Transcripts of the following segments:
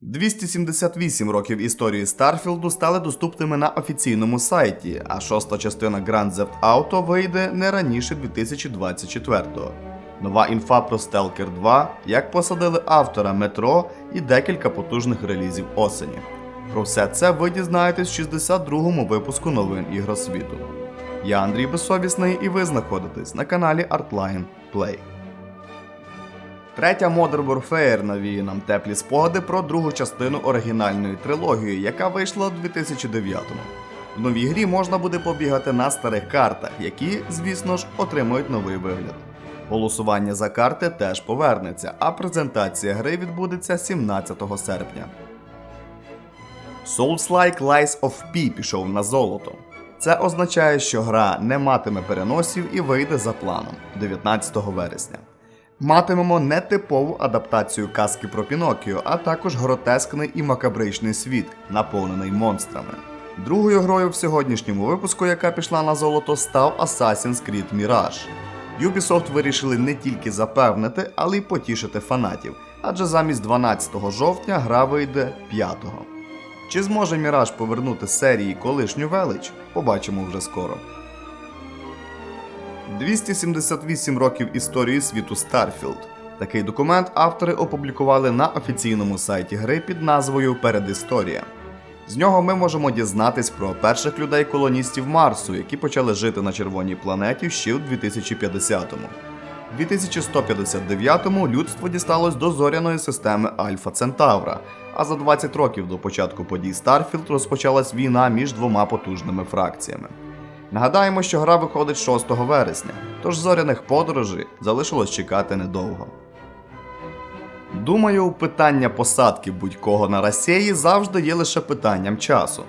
278 років історії Старфілду стали доступними на офіційному сайті, а шоста частина Grand Theft Auto вийде не раніше 2024-го. Нова інфа про Stalker 2, як посадили автора метро і декілька потужних релізів осені. Про все це ви дізнаєтесь в 62-му випуску новин ігросвіту. Я Андрій Безсовісний, і ви знаходитесь на каналі Artline Play. Третя Modern Warfare навіє нам теплі спогади про другу частину оригінальної трилогії, яка вийшла у 2009-му. В новій грі можна буде побігати на старих картах, які, звісно ж, отримують новий вигляд. Голосування за карти теж повернеться, а презентація гри відбудеться 17 серпня. Souls-like Lies of P пішов на золото. Це означає, що гра не матиме переносів і вийде за планом 19 вересня. Матимемо нетипову адаптацію казки про Пінокіо, а також гротескний і макабричний світ, наповнений монстрами. Другою грою в сьогоднішньому випуску, яка пішла на золото, став Assassin's Creed Mirage. Ubisoft вирішили не тільки запевнити, але й потішити фанатів, адже замість 12 жовтня гра вийде 5. Чи зможе Міраж повернути серії колишню велич? Побачимо вже скоро. 278 років історії світу Старфілд. Такий документ автори опублікували на офіційному сайті гри під назвою Передісторія. З нього ми можемо дізнатись про перших людей-колоністів Марсу, які почали жити на червоній планеті ще у 2050-му. У 2159-му людство дісталось до зоряної системи Альфа Центавра, а за 20 років до початку подій Старфілд розпочалась війна між двома потужними фракціями. Нагадаємо, що гра виходить 6 вересня, тож зоряних подорожей залишилось чекати недовго. Думаю, питання посадки будь-кого на Росії завжди є лише питанням часу.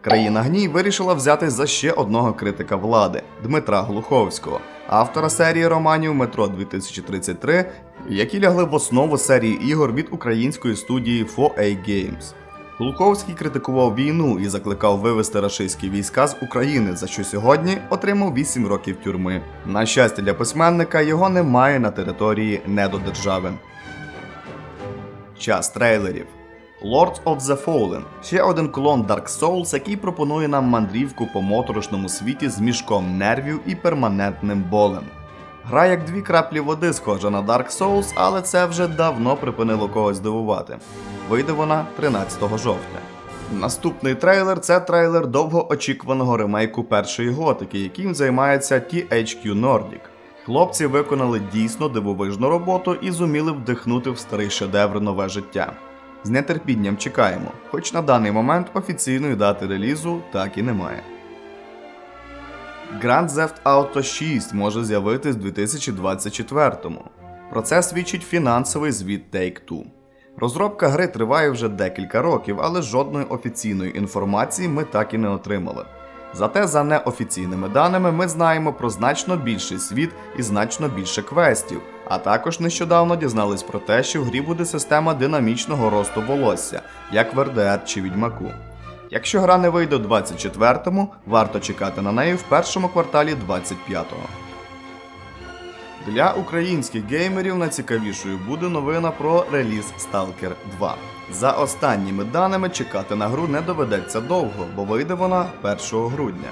Країна Гній вирішила взятись за ще одного критика влади Дмитра Глуховського, автора серії романів Метро 2033, які лягли в основу серії ігор від української студії 4A Games. Глуховський критикував війну і закликав вивести рашистські війська з України, за що сьогодні отримав 8 років тюрми. На щастя для письменника, його немає на території недодержави. Час трейлерів. Lords of the Fallen ще один клон Dark Souls, який пропонує нам мандрівку по моторошному світі з мішком нервів і перманентним болем. Гра як дві краплі води схожа на Dark Souls, але це вже давно припинило когось дивувати. Вийде вона 13 жовтня. Наступний трейлер це трейлер довгоочікуваного ремейку першої готики, яким займається THQ Nordic. Хлопці виконали дійсно дивовижну роботу і зуміли вдихнути в старий шедевр нове життя. З нетерпінням чекаємо, хоч на даний момент офіційної дати релізу так і немає. Grand Theft Auto 6 може з'явитись в 2024-му. Про це свідчить фінансовий звіт Take-Two. Розробка гри триває вже декілька років, але жодної офіційної інформації ми так і не отримали. Зате за неофіційними даними ми знаємо про значно більший світ і значно більше квестів, а також нещодавно дізнались про те, що в грі буде система динамічного росту волосся, як в RDR чи Відьмаку. Якщо гра не вийде у 24-му, варто чекати на неї в першому кварталі 25-го. Для українських геймерів найцікавішою буде новина про реліз Stalker 2. За останніми даними, чекати на гру не доведеться довго, бо вийде вона 1 грудня.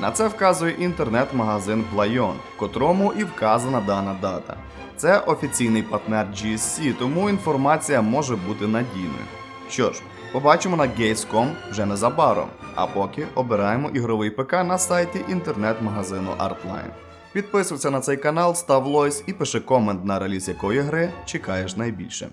На це вказує інтернет-магазин Playon, котрому і вказана дана дата. Це офіційний партнер GSC, тому інформація може бути надійною. Що ж, побачимо на Gates.com вже незабаром, а поки обираємо ігровий ПК на сайті інтернет-магазину Artline. Підписуйся на цей канал, став лойс і пиши комент на реліз якої гри чекаєш найбільше.